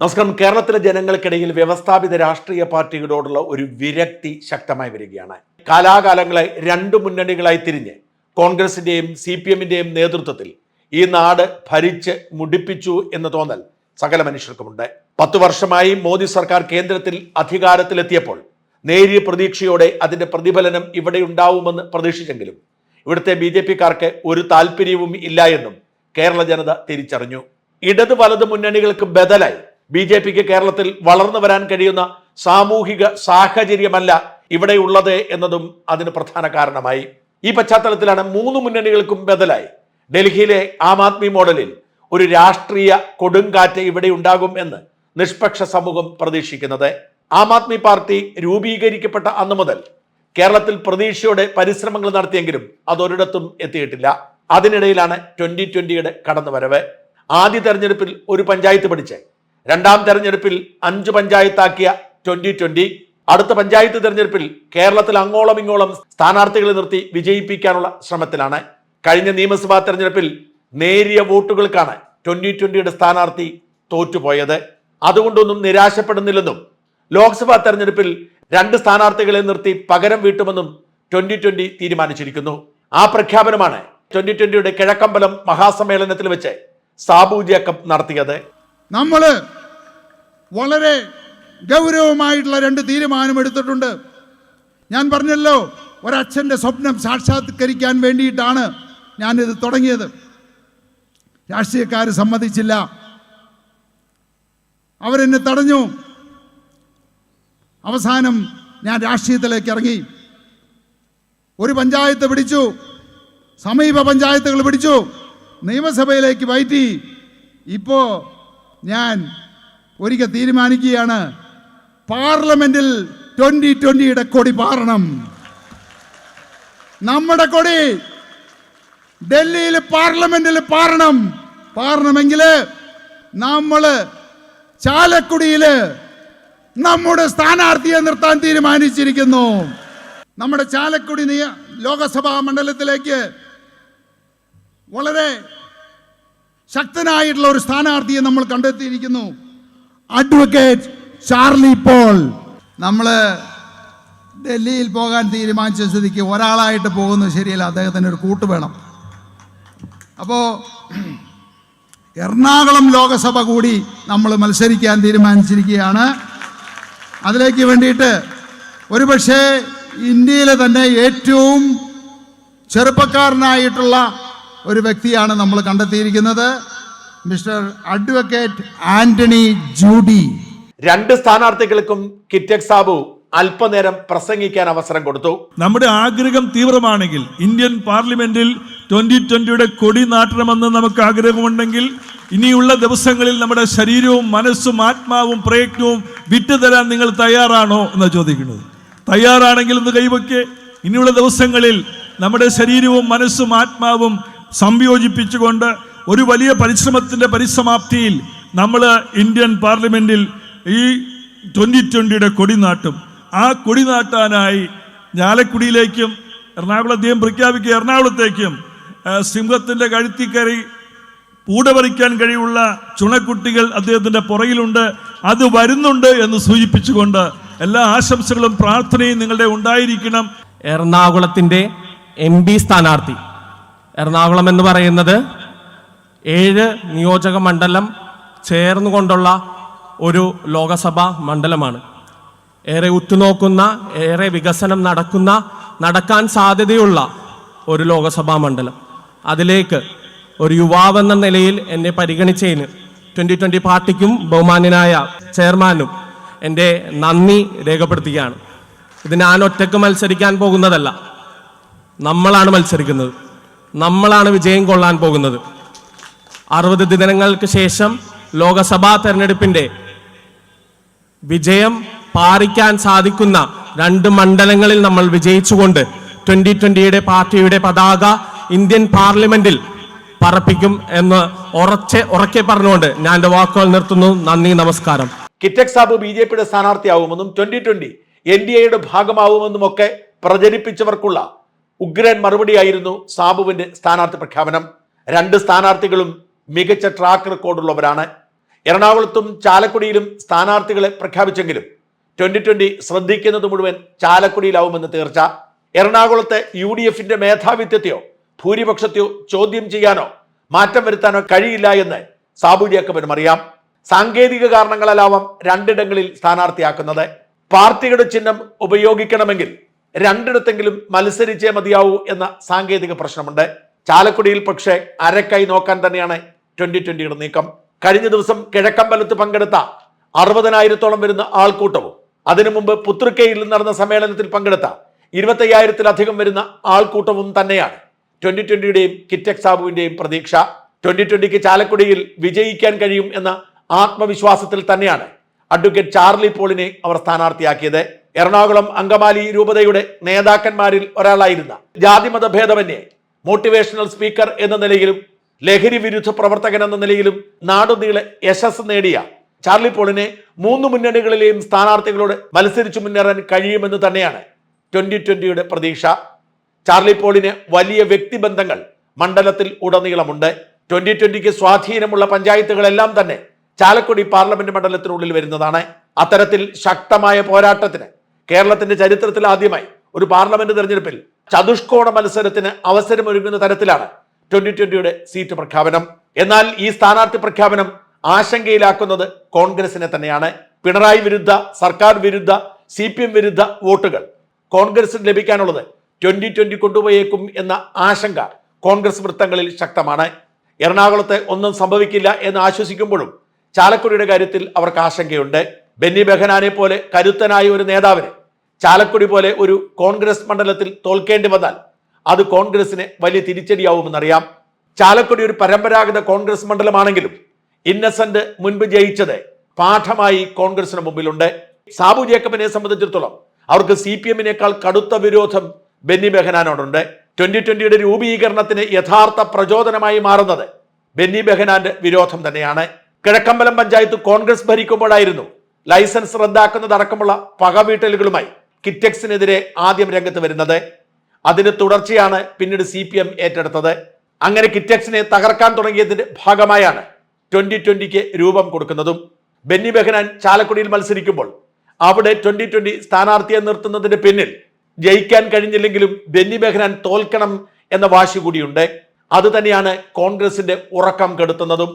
നമസ്കാരം. കേരളത്തിലെ ജനങ്ങൾക്കിടയിൽ വ്യവസ്ഥാപിത രാഷ്ട്രീയ പാർട്ടികളോടുള്ള ഒരു വിരക്തി ശക്തമായി വരികയാണ്. കാലാകാലങ്ങളെ രണ്ട് മുന്നണികളായി തിരിഞ്ഞ് കോൺഗ്രസിന്റെയും സി പി എമ്മിന്റെയും നേതൃത്വത്തിൽ ഈ നാട് ഭരിച്ച് മുടിപ്പിച്ചു എന്ന് തോന്നൽ സകല മനുഷ്യർക്കുമുണ്ട്. പത്തു വർഷമായി മോദി സർക്കാർ കേന്ദ്രത്തിൽ അധികാരത്തിലെത്തിയപ്പോൾ നേരിയ പ്രതീക്ഷയോടെ അതിന്റെ പ്രതിഫലനം ഇവിടെ ഉണ്ടാവുമെന്ന് പ്രതീക്ഷിച്ചെങ്കിലും ഇവിടുത്തെ ബി ജെ പിക്കാർക്ക് ഒരു താല്പര്യവും ഇല്ല എന്നും കേരള ജനത തിരിച്ചറിഞ്ഞു. ഇടത് വലത് മുന്നണികൾക്ക് ബദലായി ബി ജെ പിക്ക് കേരളത്തിൽ വളർന്നു വരാൻ കഴിയുന്ന സാമൂഹിക സാഹചര്യമല്ല ഇവിടെയുള്ളത് എന്നതും അതിന് പ്രധാന കാരണമായി. ഈ പശ്ചാത്തലത്തിലാണ് മൂന്ന് മുന്നണികൾക്കും ബദലായി. ഡൽഹിയിലെ ആം ആദ്മി മോഡലിൽ ഒരു രാഷ്ട്രീയ കൊടുങ്കാറ്റ് ഇവിടെ ഉണ്ടാകും എന്ന് നിഷ്പക്ഷ സമൂഹം പ്രതീക്ഷിക്കുന്നത്. ആം ആദ്മി പാർട്ടി രൂപീകരിക്കപ്പെട്ട അന്നു മുതൽ കേരളത്തിൽ പ്രതീക്ഷയോടെ പരിശ്രമങ്ങൾ നടത്തിയെങ്കിലും അതൊരിടത്തും എത്തിയിട്ടില്ല. അതിനിടയിലാണ് ട്വന്റി ട്വന്റിയുടെ കടന്നുവരവ്. ആദ്യ തെരഞ്ഞെടുപ്പിൽ ഒരു പഞ്ചായത്ത് പിടിച്ച് രണ്ടാം തെരഞ്ഞെടുപ്പിൽ അഞ്ച് പഞ്ചായത്താക്കിയ ട്വന്റി ട്വന്റി അടുത്ത പഞ്ചായത്ത് തെരഞ്ഞെടുപ്പിൽ കേരളത്തിൽ അങ്ങോളം ഇങ്ങോളം സ്ഥാനാർത്ഥികളെ നിർത്തി വിജയിപ്പിക്കാനുള്ള ശ്രമത്തിലാണ്. കഴിഞ്ഞ നിയമസഭാ തെരഞ്ഞെടുപ്പിൽ നേരിയ വോട്ടുകൾക്കാണ് ട്വന്റി ട്വന്റിയുടെ സ്ഥാനാർത്ഥി തോറ്റുപോയത്. അതുകൊണ്ടൊന്നും നിരാശപ്പെടുന്നില്ലെന്നും ലോക്സഭാ തെരഞ്ഞെടുപ്പിൽ രണ്ട് സ്ഥാനാർത്ഥികളെ നിർത്തി പകരം വീട്ടുമെന്നും ട്വന്റി ട്വന്റി തീരുമാനിച്ചിരിക്കുന്നു. ആ പ്രഖ്യാപനമാണ് ട്വന്റി ട്വന്റിയുടെ കിഴക്കമ്പലം മഹാസമ്മേളനത്തിൽ വെച്ച് സാബു ജേക്കബ് നടത്തിയത്. നമ്മൾ വളരെ ഗൗരവമായിട്ടുള്ള രണ്ട് തീരുമാനമെടുത്തിട്ടുണ്ട് ഞാൻ പറഞ്ഞല്ലോ ഒരച്ഛന്റെ സ്വപ്നം സാക്ഷാത്കരിക്കാൻ വേണ്ടിയിട്ടാണ് ഞാനിത് തുടങ്ങിയത്. രാഷ്ട്രീയക്കാർ സമ്മതിച്ചില്ല. അവരെന്നെ തടഞ്ഞു. അവസാനം ഞാൻ രാഷ്ട്രീയത്തിലേക്ക് ഇറങ്ങി. ഒരു പഞ്ചായത്ത് പിടിച്ചു. സമീപ പഞ്ചായത്തുകൾ പിടിച്ചു. നിയമസഭയിലേക്ക് വയറ്റി ഇപ്പോൾ ഞാൻ ഒരിക്കൽ തീരുമാനിക്കുകയാണ്. പാർലമെന്റിൽ ട്വന്റി ട്വന്റിയുടെ കൊടി പാറണം. നമ്മുടെ കൊടി ഡൽഹിയിൽ പാർലമെന്റിൽ പാറണം. പാറണമെങ്കിൽ നമ്മൾ ചാലക്കുടിയിൽ നമ്മുടെ സ്ഥാനാർത്ഥിയെ നിർത്താൻ തീരുമാനിച്ചിരിക്കുന്നു. നമ്മുടെ ചാലക്കുടി നിയ ലോകസഭാ മണ്ഡലത്തിലേക്ക് വളരെ ശക്തനായിട്ടുള്ള ഒരു സ്ഥാനാർത്ഥിയെ നമ്മൾ കണ്ടെത്തിയിരിക്കുന്നു. അഡ്വക്കേറ്റ് ചാർലി പോൾ നമ്മൾ ഡൽഹിയിൽ പോകാൻ തീരുമാനിച്ച സ്ഥിതിക്ക് ഒരാളായിട്ട് പോകുന്നത് ശരിയല്ല. അദ്ദേഹത്തിന് ഒരു കൂട്ട് വേണം. അപ്പോൾ എറണാകുളം ലോകസഭ കൂടി നമ്മൾ മത്സരിക്കാൻ തീരുമാനിച്ചിരിക്കുകയാണ്. അതിലേക്ക് വേണ്ടിയിട്ട് ഒരുപക്ഷേ ഇന്ത്യയിലെ തന്നെ ഏറ്റവും ചെറുപ്പക്കാരനായിട്ടുള്ള ഒരു വ്യക്തിയാണ് നമ്മൾ കണ്ടെത്തിയിരിക്കുന്നത്. Mister advocate Antony Judy. രണ്ട് സ്ഥാനാർത്ഥികൾക്കും കിറ്റക് സാബു അല്പനേരം പ്രസംഗിക്കാൻ അവസരം കൊടുത്തു. നമ്മുടെ ആഗ്രഹം തീവ്രമാണെങ്കിൽ ഇന്ത്യൻ പാർലമെന്റിൽ ട്വന്റി ട്വന്റിയുടെ കൊടി നാട്ടണമെന്ന് നമുക്ക് ആഗ്രഹമുണ്ടെങ്കിൽ ഇനിയുള്ള ദിവസങ്ങളിൽ നമ്മുടെ ശരീരവും മനസ്സും ആത്മാവും പ്രയത്നവും വിട്ടുതരാൻ നിങ്ങൾ തയ്യാറാണോ എന്ന് ചോദിക്കുന്നത്. തയ്യാറാണെങ്കിൽ ഒന്ന് കൈവയ്ക്ക്. ഇനിയുള്ള ദിവസങ്ങളിൽ നമ്മുടെ ശരീരവും മനസ്സും ആത്മാവും സംയോജിപ്പിച്ചുകൊണ്ട് ഒരു വലിയ പരിശ്രമത്തിന്റെ പരിസമാപ്തിയിൽ നമ്മൾ ഇന്ത്യൻ പാർലമെന്റിൽ ഈ ട്വന്റി ട്വന്റിയുടെ കൊടി നാട്ടും. ആ കൊടി നാട്ടാനായി ഞാലക്കുടിയിലേക്കും എറണാകുളം അദ്ദേഹം പ്രഖ്യാപിക്കുക എറണാകുളത്തേക്കും സിംഹത്തിന്റെ കഴുത്തിക്കറി പൂട പറിക്കാൻ കഴിവുള്ള ചുണക്കുട്ടികൾ അദ്ദേഹത്തിന്റെ പുറകിലുണ്ട്. അത് വരുന്നുണ്ട് എന്ന് സൂചിപ്പിച്ചുകൊണ്ട് എല്ലാ ആശംസകളും പ്രാർത്ഥനയും നിങ്ങളുടെ ഉണ്ടായിരിക്കണം. എറണാകുളത്തിന്റെ എം പി സ്ഥാനാർത്ഥി. എറണാകുളം എന്ന് പറയുന്നത് ഏഴ് നിയോജക മണ്ഡലം ചേർന്നുകൊണ്ടുള്ള ഒരു ലോകസഭാ മണ്ഡലമാണ്. ഏറെ ഉറ്റുനോക്കുന്ന ഏറെ വികസനം നടക്കുന്ന നടക്കാൻ സാധ്യതയുള്ള ഒരു ലോകസഭാ മണ്ഡലം. അതിലേക്ക് ഒരു യുവാവെന്ന നിലയിൽ എന്നെ പരിഗണിച്ചതിന് ട്വന്റി ട്വന്റി പാർട്ടിക്കും ബഹുമാന്യനായ ചെയർമാനും എന്റെ നന്ദി രേഖപ്പെടുത്തുകയാണ്. ഇത് ഞാൻ ഒറ്റയ്ക്ക് മത്സരിക്കാൻ പോകുന്നതല്ല. നമ്മളാണ് മത്സരിക്കുന്നത്. നമ്മളാണ് വിജയം കൊള്ളാൻ പോകുന്നത്. അറുപത് ദിനങ്ങൾക്ക് ശേഷം ലോകസഭാ തെരഞ്ഞെടുപ്പിന്റെ വിജയം പാറിക്കാൻ സാധിക്കുന്ന രണ്ട് മണ്ഡലങ്ങളിൽ നമ്മൾ വിജയിച്ചുകൊണ്ട് ട്വന്റി ട്വന്റിയുടെ പാർട്ടിയുടെ പതാക ഇന്ത്യൻ പാർലമെന്റിൽ പറപ്പിക്കും എന്ന് ഉറച്ച് ഉറക്കെ പറഞ്ഞുകൊണ്ട് ഞാൻ എന്റെ വാക്കുകൾ നിർത്തുന്നു. നന്ദി നമസ്കാരം. കിറ്റക് സാബു ബി ജെ പിയുടെ സ്ഥാനാർത്ഥിയാവുമെന്നും ട്വന്റി ട്വന്റി എൻ ഡി എയുടെ ഭാഗമാവുമെന്നും ഒക്കെ പ്രചരിപ്പിച്ചവർക്കുള്ള ഉഗ്രൻ മറുപടിയായിരുന്നു സാബുവിന്റെ സ്ഥാനാർത്ഥി പ്രഖ്യാപനം. രണ്ട് സ്ഥാനാർത്ഥികളും മികച്ച ട്രാക്ക് റെക്കോർഡുള്ളവരാണ് എറണാകുളത്തും ചാലക്കുടിയിലും സ്ഥാനാർത്ഥികളെ പ്രഖ്യാപിച്ചെങ്കിലും ട്വന്റി ട്വന്റി ശ്രദ്ധിക്കുന്നത് മുഴുവൻ ചാലക്കുടിയിലാവുമെന്ന് തീർച്ച. എറണാകുളത്തെ യു ഡി എഫിന്റെ മേധാവിത്വത്തെയോ ഭൂരിപക്ഷത്തെയോ ചോദ്യം ചെയ്യാനോ മാറ്റം വരുത്താനോ കഴിയില്ല എന്ന് സാബു അറിയാം. സാങ്കേതിക കാരണങ്ങളാലാവാം രണ്ടിടങ്ങളിൽ സ്ഥാനാർത്ഥിയാക്കുന്നത്. പാർട്ടിയുടെ ചിഹ്നം ഉപയോഗിക്കണമെങ്കിൽ രണ്ടിടത്തെങ്കിലും മത്സരിച്ചേ മതിയാവൂ എന്ന സാങ്കേതിക പ്രശ്നമുണ്ട്. ചാലക്കുടിയിൽ പക്ഷേ അരക്കായി നോക്കാൻ തന്നെയാണ് ട്വന്റി ട്വന്റിയുടെ നീക്കം. കഴിഞ്ഞ ദിവസം കിഴക്കമ്പലത്ത് പങ്കെടുത്ത അറുപതിനായിരത്തോളം വരുന്ന ആൾക്കൂട്ടവും അതിനു മുമ്പ് പുത്രിക്കയിൽ നടന്ന സമ്മേളനത്തിൽ പങ്കെടുത്ത ഇരുപത്തയ്യായിരത്തിലധികം വരുന്ന ആൾക്കൂട്ടവും തന്നെയാണ് ട്വന്റി ട്വന്റിയുടെയും കിറ്റക് സാബുവിന്റെയും പ്രതീക്ഷ. ട്വന്റി ട്വന്റിക്ക് ചാലക്കുടിയിൽ വിജയിക്കാൻ കഴിയും എന്ന ആത്മവിശ്വാസത്തിൽ തന്നെയാണ് അഡ്വക്കേറ്റ് ചാർലി പോളിനെ അവർ സ്ഥാനാർത്ഥിയാക്കിയത്. എറണാകുളം അങ്കമാലി രൂപതയുടെ നേതാക്കന്മാരിൽ ഒരാളായിരുന്ന ജാതിമത ഭേദമന്യേ മോട്ടിവേഷണൽ സ്പീക്കർ എന്ന നിലയിലും ലഹരി വിരുദ്ധ പ്രവർത്തകൻ എന്ന നിലയിലും നാടുനീളെ യശസ് നേടിയ ചാർലി പോളിനെ മൂന്ന് മുന്നണികളിലെയും സ്ഥാനാർത്ഥികളോട് മത്സരിച്ചു മുന്നേറാൻ കഴിയുമെന്ന് തന്നെയാണ് ട്വന്റി ട്വന്റിയുടെ പ്രതീക്ഷ. ചാർലി പോളിന് വലിയ വ്യക്തിബന്ധങ്ങൾ മണ്ഡലത്തിൽ ഉടനീളമുണ്ട്. ട്വന്റി ട്വന്റിക്ക് സ്വാധീനമുള്ള പഞ്ചായത്തുകളെല്ലാം തന്നെ ചാലക്കുടി പാർലമെന്റ് മണ്ഡലത്തിനുള്ളിൽ വരുന്നതാണ്. അത്തരത്തിൽ ശക്തമായ പോരാട്ടത്തിന് കേരളത്തിന്റെ ചരിത്രത്തിൽ ആദ്യമായി ഒരു പാർലമെന്റ് തെരഞ്ഞെടുപ്പിൽ ചതുഷ്കോണ മത്സരത്തിന് അവസരമൊരുങ്ങുന്ന തരത്തിലാണ് ട്വന്റി ട്വന്റിയുടെ സീറ്റ് പ്രഖ്യാപനം. എന്നാൽ ഈ സ്ഥാനാർത്ഥി പ്രഖ്യാപനം ആശങ്കയിലാക്കുന്നത് കോൺഗ്രസിനെ തന്നെയാണ്. പിണറായി വിരുദ്ധ സർക്കാർ വിരുദ്ധ സി പി എം വിരുദ്ധ വോട്ടുകൾ കോൺഗ്രസിന് ലഭിക്കാനുള്ളത് ട്വന്റി ട്വന്റി കൊണ്ടുപോയേക്കും എന്ന ആശങ്ക കോൺഗ്രസ് വൃത്തങ്ങളിൽ ശക്തമാണ്. എറണാകുളത്ത് ഒന്നും സംഭവിക്കില്ല എന്ന് ആശ്വസിക്കുമ്പോഴും ചാലക്കുടിയുടെ കാര്യത്തിൽ അവർക്ക് ആശങ്കയുണ്ട്. ബെന്നി ബെഹനാനെ പോലെ കരുത്തനായ ഒരു നേതാവിന് ചാലക്കുടി പോലെ ഒരു കോൺഗ്രസ് മണ്ഡലത്തിൽ തോൽക്കേണ്ടി വന്നാൽ അത് കോൺഗ്രസിന് വലിയ തിരിച്ചടിയാവുമെന്നറിയാം. ചാലക്കുടി ഒരു പരമ്പരാഗത കോൺഗ്രസ് മണ്ഡലമാണെങ്കിലും ഇന്നസെന്റ് മുൻപ് ജയിച്ചത് പാഠമായി കോൺഗ്രസിന് മുമ്പിലുണ്ട്. സാബു ജേക്കബിനെ സംബന്ധിച്ചിടത്തോളം അവർക്ക് സി പി എമ്മിനേക്കാൾ കടുത്ത വിരോധം ബെന്നി ബെഹനാനോടുണ്ട്. ട്വന്റി ട്വന്റിയുടെ രൂപീകരണത്തിന് യഥാർത്ഥ പ്രചോദനമായി മാറുന്നത് ബെന്നി ബെഹനാന്റെ വിരോധം തന്നെയാണ്. കിഴക്കമ്പലം പഞ്ചായത്ത് കോൺഗ്രസ് ഭരിക്കുമ്പോഴായിരുന്നു ലൈസൻസ് റദ്ദാക്കുന്നതടക്കമുള്ള പകവീട്ടലുകളുമായി കിറ്റക്സിനെതിരെ ആദ്യം രംഗത്ത് വരുന്നത്. അതിന് തുടർച്ചയാണ് പിന്നീട് സി പി എം ഏറ്റെടുത്തത്. അങ്ങനെ കിറ്റക്സിനെ തകർക്കാൻ തുടങ്ങിയതിന്റെ ഭാഗമായാണ് ട്വന്റി ട്വന്റിക്ക് രൂപം കൊടുക്കുന്നതും. ബെന്നി ബെഹനാൻ ചാലക്കുടിയിൽ മത്സരിക്കുമ്പോൾ അവിടെ ട്വന്റി ട്വന്റി സ്ഥാനാർത്ഥിയെ നിർത്തുന്നതിന് പിന്നിൽ ജയിക്കാൻ കഴിഞ്ഞില്ലെങ്കിലും ബെന്നി ബെഹനാൻ തോൽക്കണം എന്ന വാശി കൂടിയുണ്ട്. അത് തന്നെയാണ് കോൺഗ്രസിന്റെ ഉറക്കം കെടുത്തുന്നതും.